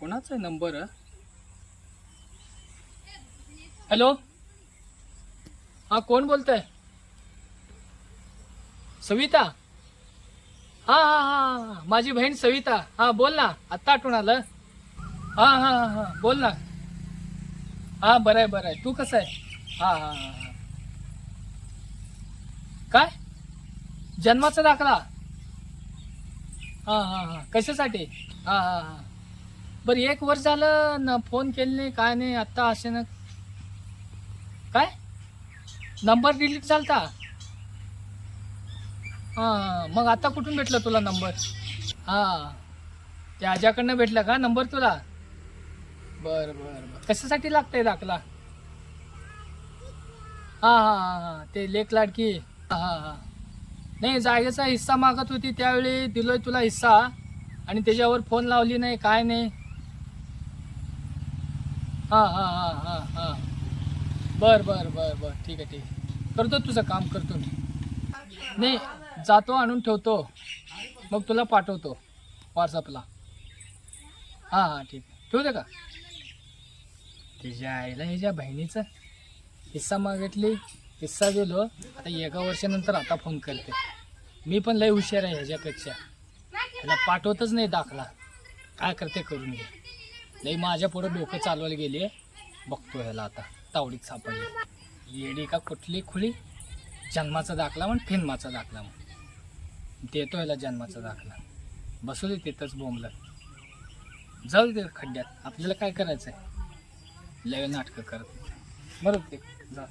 कोणाचा आहे number hello हा कोण बोलतय सविता हा हा हा हा माझी बहीण सविता हा बोल ना आत्ता आठवण आलं हा हा हा हा बोल ना हा बरं आहे बरं आहे तू कसं आहे हा हा हा हा काय जन्माचा दाखला हा हा हा कशासाठी हा हा हा बरं एक वर्ष झालं न फोन केले नाही काय नाही आत्ता असे ना काय? नंबर डिलीट झालता? हां हा मग आता कुठून भेटला तुला नंबर? हा. ते आज्याकडनं भेटला का नंबर तुला? बरं बरं बरं. कशासाठी लागतंय दाखला? हा हा हा हा. ते लेख लाडकी. हां हा हा. नाही जागेचा हिस्सा मागत होती त्यावेळी दिलोय तुला हिस्सा. आणि त्याच्यावर फोन लावली नाही काय नाही. हां हां हां हां हां. बर बर बर बर. ठीक आहे ठीक आहे. करतो तुझं काम करतो मी. नाही जातो आणून ठेवतो. मग तुला पाठवतो व्हॉट्सअपला हां हां ठीक. आहे ठेवू दे का? त्याच्या आईला ह्याच्या बहिणीचं हिस्सा मागितली हिस्सा दिलो. आता एका वर्षानंतर आता फोन करते. मी पण लय हुशार आहे ह्याच्यापेक्षा. ह्याला पाठवतच नाही दाखला. काय करते करून घे. लई माझ्या पुढं डोकं चालवायला गेली बघतो ह्याला आता. तावडीत सापडली. येडी का कुठली खुळी? जन्माचा दाखला म्हण फिल्माचा दाखला म्हण. देतो ह्याला जन्माचा दाखला. बसू दे तिथंच बोंबलं जाऊ दे खड्ड्यात. आपल्याला काय करायचं आहे लय नाटकं करत बरोबर ते जा.